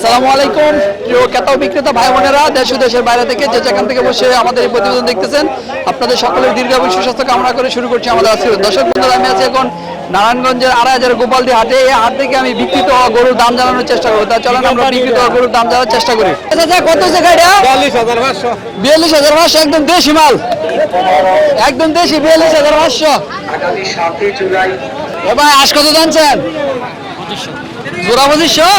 আসসালামু আলাইকুম। প্রিয় ক্রেতা বিক্রেতা ভাই বোনেরা দেশ দেশের বাইরে থেকে যে যেখান থেকে বসে আমাদের এই প্রতিবেদন দেখতেছেন আপনাদের সকলের দীর্ঘ এবং সুস্বাস্থ্য কামনা করে শুরু করছি আমাদের আজকে দর্শক বন্ধুরা আমি আছি এখন নারায়ণগঞ্জের আড়াই হাজার গোপালদি হাটে। এই হাট থেকে আমি বিক্রিত হওয়া গরুর দাম জানানোর চেষ্টা করব। তা চলেন আমরা বিক্রিত হওয়া গরুর দাম জানার চেষ্টা করি। আচ্ছা কত বিয়াল্লিশ হাজার পাঁচশো। একদম দেশি মাল। একদম দেশি বিয়াল্লিশ হাজার পাঁচশো। আগামী সাতই জুলাই। এবার আজ কত জানছেন? জোড়া পঁচিশশো?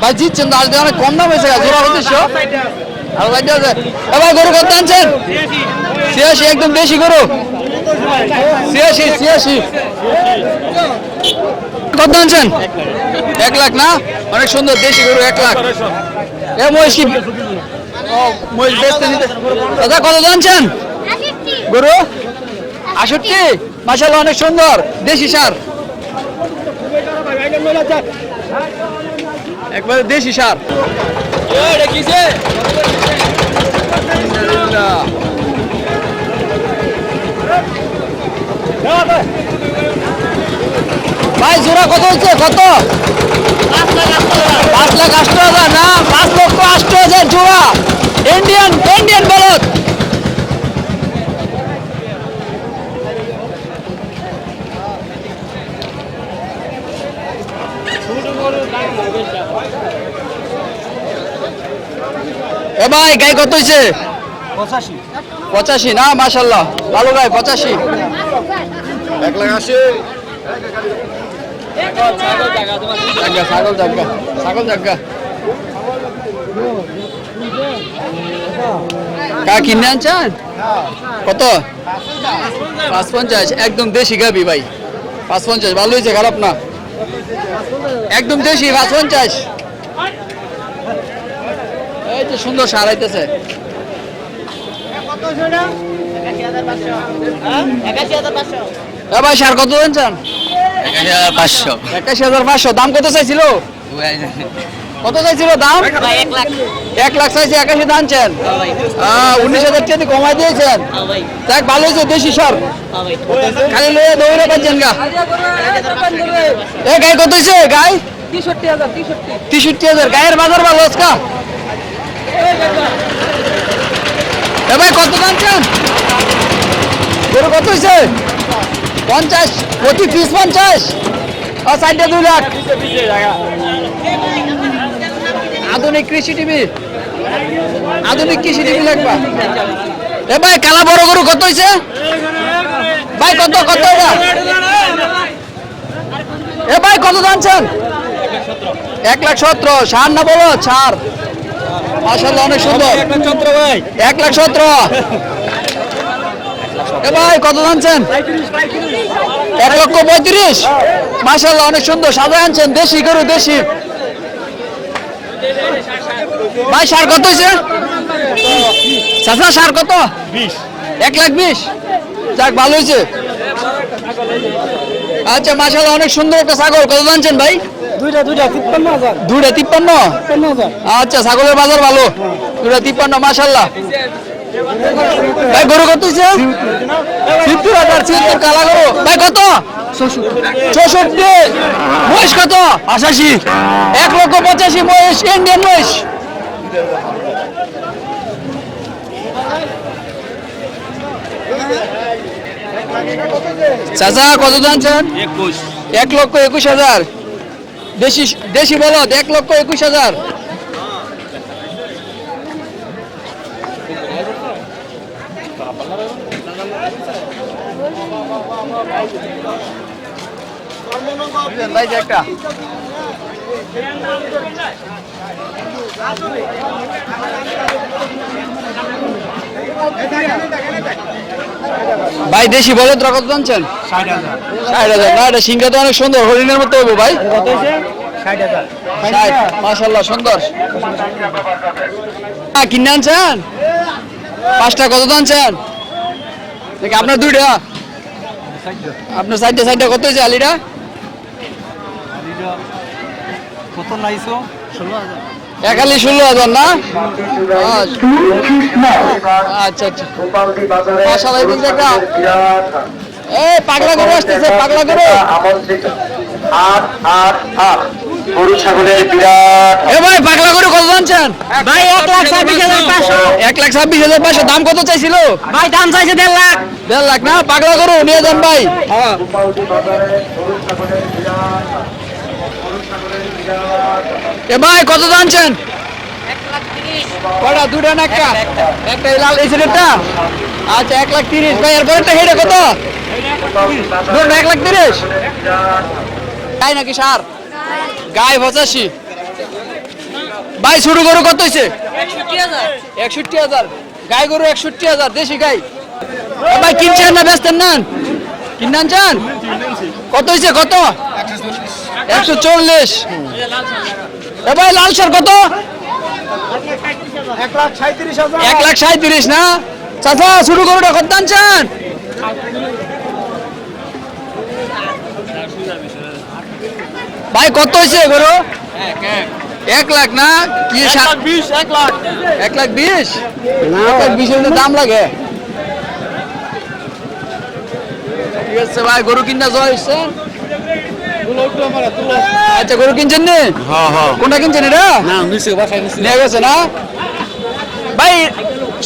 ভাই জিতছেন তো আজকে অনেক কম দাম হয়েছে জোড়া পঁচিশশো আর বাইরে আছে। এবার গরু কত আনছেন? ছিয়াশি, একদম দেশি গরু। ছিয়াশি ছিয়াশি। কত আনছেন? এক লাখ না? অনেক সুন্দর, দেশি গরু, এক লাখ। এ মহিষ কি? মহিষ বেচতে নিতে দাদা, কত জানছেন গরু? আষট্টি? মাসাল অনেক সুন্দর। দেশি সার। একবারে দেশি সার। ভাই জোড়া কত হচ্ছে? কত? পাঁচ লাখ আষ্ট হাজার। না পাঁচ লক্ষ আষ্ট হাজার জোড়া ইন্ডিয়ান ইন্ডিয়ান বলদ এ ভাই গাই কত হয়েছে? পঁচাশি। না মাশাল্লাহ ভালো গাই পঁচাশি। এক লাখ আশি। ছাগল জাগা ছাগল জাগা। কা কিনে আনছেন? কত? পাঁচ পঞ্চাশ একদম দেশি গাবি ভাই। পাঁচ পঞ্চাশ ভালো হয়েছে খারাপ না। একদম দেশি পাঁচ পঞ্চাশ তো সুন্দর সার আইতেছে ভাই সার কত পাঁচশো। একাশি হাজার পাঁচশো। দাম কত চাইছিল? কত চাইছিল দাম? এক লাখ চাইছে একাশি দানছেন। উনিশ হাজার টাকা কমাই দিয়েছেন। দেখ ভালো হয়েছে দেশি সার। খালি দৌড়ে পাচ্ছেন গা। এ গাই কত হয়েছে? গাই? তেষট্টি হাজার গায়ের বাজার ভালো আজকা ভাই, কত দানছেন গরু কত হয়েছে পঞ্চাশ, প্রতি পিস পঞ্চাশ। ও সাইডে দুই লাখ। আধুনিক কৃষি টিভি। আধুনিক কৃষি টিভি লাগবা। এ ভাই, কালা বড় গরু কত হয়েছে ভাই, কত কত এ ভাই, কত জানছেন এক লাখ সতেরো সার না বলো ছাড় মাসাল্লাহ অনেক সুন্দর। ভাই। এক লাখ সতেরো। এ ভাই কত জানছেন এক লক্ষ পঁয়ত্রিশ। মাসাল্লাহ অনেক সুন্দর। সাদা আনছেন দেশি গরু দেশি। ভাই সার কত হয়েছে? চাষা সার কত? বিশ। এক লাখ বিশ। যাক ভালো হয়েছে। আচ্ছা মাসাল্লাহ অনেক সুন্দর একটা ছাগল। কত জানছেন ভাই? দুইটা দুইটা তিপ্পান্ন হাজার। দুইটা তিপ্পান্ন? তিপ্পান্ন আচ্ছা ছাগলের বাজার ভালো। দুইটা তিপ্পান্ন মাসাল্লাহ ভাই গরু কত ছিয়াত্তর হাজার ছিয়াত্তর কালা গরু। ভাই কত? চৌষট্টি। মহিষ কত? আশাশি। এক লক্ষ পঁচাশি মহিষ ইন্ডিয়ান মহিষ চাচা কত জানছেন? একুশ। এক লক্ষ একুশ হাজার। দেশি দেশি বলদ এক লক্ষ একুশ হাজার। একটা। ভাই দেশি বলদ কত জানছেন ষাট হাজার। না এটা সিংহটা অনেক সুন্দর হরিণের মতো হইব ভাই। মাশাল্লাহ সুন্দর। হ্যাঁ কিনে আনছেন? পাঁচটা কত আনছেন? দেখি আপনার দুইটা। আপনার সাইডে সাইডে কত হয়েছে আলিটা কত নাইছো ষোলো হাজার। এক আলি ষোলো হাজার না? আচ্ছা আচ্ছা। মাশাআল্লাহ, একটা বিরাট পাগলা গরু আসতেছে পাগলা গরু। আমন্ত্রিত আট আট আট গরু ছাগলের বিরাট এ ভাই পাগলা গরু কত জানছেন ভাই এক লাখ ছাব্বিশ হাজার পাঁচশো। এক লাখ ছাব্বিশ হাজার পাঁচশো। দাম কত চাইছিল? ভাই দাম চাইছে দেড় লাখ। দেড় লাখ না? পাগলা গরু নিয়ে যান ভাই। গোপালদি বাজারে গরু ছাগলের বিরাট গরু ছাগলের বিরাট এ ভাই, কত জানছেন? কটা দুটা না একটা? একটা লাল এই ছেলেটা আচ্ছা এক লাখ তিরিশ। ভাই এরপর একটা হেডে কত? ধরুন এক লাখ তিরিশ। গাই নাকি সার? গাই পঁচাশি। ভাই শুরু গরু কত হয়েছে একষট্টি হাজার। গাই গরু একষট্টি হাজার, দেশি গাই। ভাই, কিনছেন না ব্যস্তেন নেন কিনান চান কত হয়েছে কত? একশো চল্লিশ। এ ভাই লাল সার কত? এক লাখ সাঁত্রিশ না? চাচা শুরু করুন কত দাম চান। ভাই কত হয়েছে গরু এক লাখ না? কি এক লাখ এক লাখ। বিশ? এক লাখ বিশ হলে দাম লাগে। ঠিক আছে ভাই গরু কিনা জয় হচ্ছে আচ্ছা গরু কিনছেন নি? কোনটা কিনছেন এটা? নিয়ে গেছে না? ভাই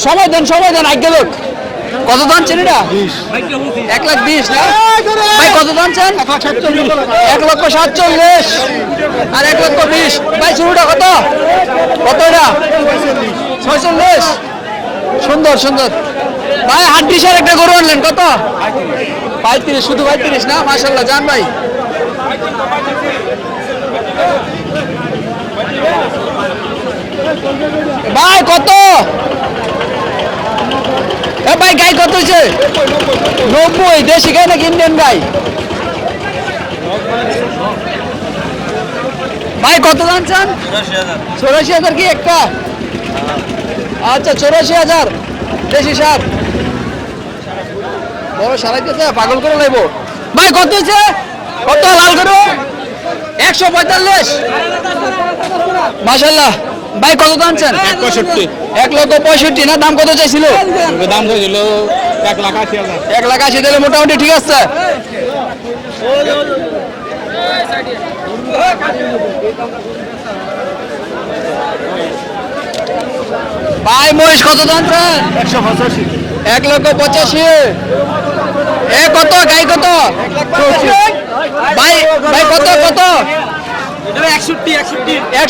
সময় দেন সময় দেন আজ্ঞা লোক। কত দাম চেন এটা? এক লাখ বিশ না? ভাই কত দাম চান এক লক্ষ সাতচল্লিশ। আর এক লক্ষ বিশ। ভাই শুরুটা কত? কত এটা? ছয়চল্লিশ। সুন্দর সুন্দর। ভাই হাড্ডিসার একটা গরু আনলেন কত? পঁয়ত্রিশ শুধু পঁয়ত্রিশ না? মাসাল্লাহ যান ভাই। ভাই, কত? ভাই, গাই কত হয়েছে নব্বই, দেশি গাই নাকি ইন্ডিয়ান গাই? ভাই, কত জানছেন চৌরাশি হাজার কি একটা? আচ্ছা চৌরাশি হাজার। দেশি সার। বড় সারাইতেছে পাগল করে লাইব। ভাই, কত হয়েছে কত লাল করো? একশো পঁয়তাল্লিশ। মাসাল্লাহ ভাই কত এক পঁয়ষট্টি। এক লক্ষ পঁয়ষট্টি। না দাম কত চাইছিল? দাম হয়েছিল এক লাখ আশি হাজার। এক লাখ আশি দিলে মোটামুটি ঠিক আছে। ভাই মহিষ কত দামছেন একশো পঁচাশি। এক লক্ষ পঁচাশি। এ কত? গাই কত ভাই ভাই কত কত একষট্টি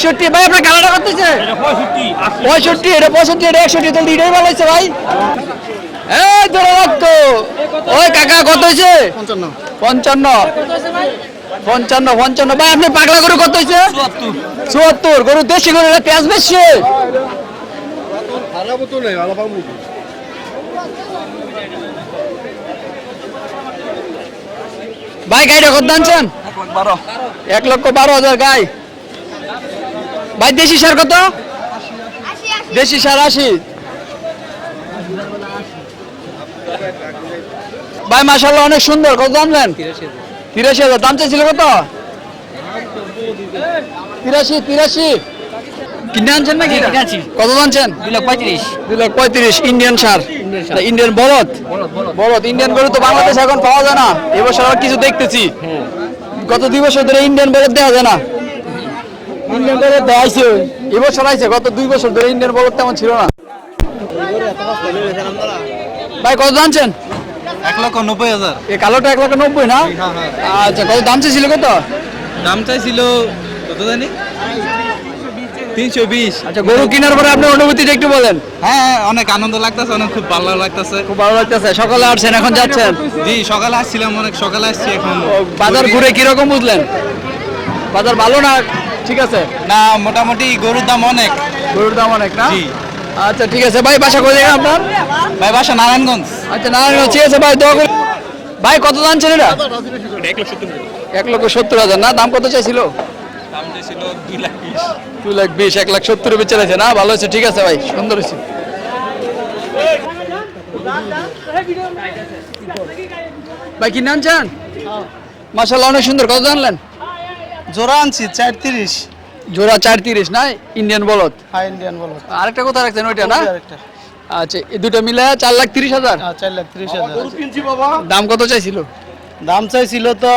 একষট্টি ভাই আপনার গালাটা করতেছে? পঁয়ষট্টি পঁয়ষট্টি এটা পঁয়ষট্টি এটা একষট্টি তাহলে এটাই ভালো হয়েছে ভাই। এই ধরে রাখতো ওই কাকা কত হয়েছে? পঞ্চান্ন। পঞ্চান্ন। পঞ্চান্ন পঞ্চান্ন। ভাই আপনি পাগলা গরু কত হয়েছে? চুয়াত্তর। গরু দেশি গরু এটা পেঁয়াজ বেশি? তো ভাই গাড়িটা কত দানছেন এক লক্ষ বারো হাজার গাই। ভাই দেশি সার কত? দেশি সার আশি। ভাই মাসাল্লাহ অনেক সুন্দর। কত জানলেন তিরাশি হাজার। দাম চাইছিল কত? তিরাশি তিরাশি। কিনে আনছেন নাকি। কত জানছেন দুই লাখ পঁয়ত্রিশ। দুই লাখ পঁয়ত্রিশ ইন্ডিয়ান সার। ইন্ডিয়ান বলদ? বলদ ইন্ডিয়ান গরু তো বাংলাদেশে এখন পাওয়া যায় না। এবছর আর কিছু দেখতেছি। গত দুই বছর ধরে ইন্ডিয়ান বলদ দেওয়া যায় না। ইন্ডিয়ান বলদ দেখাইছে এবছর আইছে গত দুই বছর ধরে ইন্ডিয়ান বলদ তেমন ছিল না। ভাই কত জানছেন এক লক্ষ নব্বই হাজার। এই কালোটা এক লাখ নব্বই না? আচ্ছা কত দাম ছিল কত? দাম চাইছিল কত জানি? তিনশো বিশ। আচ্ছা গরু কেনার পরে আপনার অনুভূতিটা একটু বলেন। হ্যাঁ অনেক আনন্দ লাগতেছে অনেক খুব ভালো লাগতেছে। খুব ভালো লাগতেছে। সকালে আসছেন এখন যাচ্ছেন? জি সকালে আসছিলাম অনেক সকালে আসছি এখন। বাজার ঘুরে কীরকম বুঝলেন? বাজার ভালো না ঠিক আছে? না মোটামুটি গরুর দাম অনেক। গরুর দাম অনেক না? আচ্ছা ঠিক আছে। ভাই বাসা করে আপনার? ভাই বাসা নারায়ণগঞ্জ। আচ্ছা না ঠিক আছে। ভাই দোয়া করে ভাই কত দাম ছিল এটা? এক লক্ষ সত্তর হাজার। না দাম কত চাইছিল? দাম চাইছিল দুই লাখ বিশ। লাখ বিশ এক লাখ সত্তর বেচে রয়েছে না ভালো হয়েছে। ঠিক আছে ভাই সুন্দর হয়েছে। ভাই কি নাম চান? মাসাল্লাহ অনেক সুন্দর। কত জানলেন জোড়া আনছি চার তিরিশ জোড়া চার তিরিশ না? ইন্ডিয়ান বলদ? হাই ইন্ডিয়ান বলো আরেকটা কোথায় রাখছেন ওইটা না? আরেকটা। আচ্ছা এই দুটো মিলে চার লাখ তিরিশ হাজার? হ্যাঁ চার লাখ তিরিশ হাজার। দাম কত চাইছিল? দাম চাইছিল তো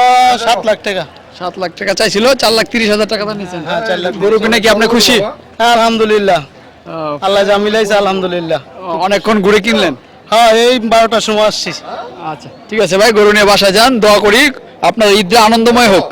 সাত লাখ টাকা। সাত লাখ টাকা চাইছিল চার লাখ তিরিশ হাজার টাকা দাম নিয়েছেন। হ্যাঁ, চার লাখ গরু কিনে কি আপনি খুশি? হ্যাঁ আলহামদুলিল্লাহ আল্লাহ যা মিলাইছে আলহামদুলিল্লাহ। অনেকক্ষণ ঘুরে কিনলেন? হ্যাঁ এই বারোটার সময় আসছি। আচ্ছা ঠিক আছে ভাই গরু নিয়ে বাসায় যান দোয়া করি। আপনার ঈদটা আনন্দময় হোক।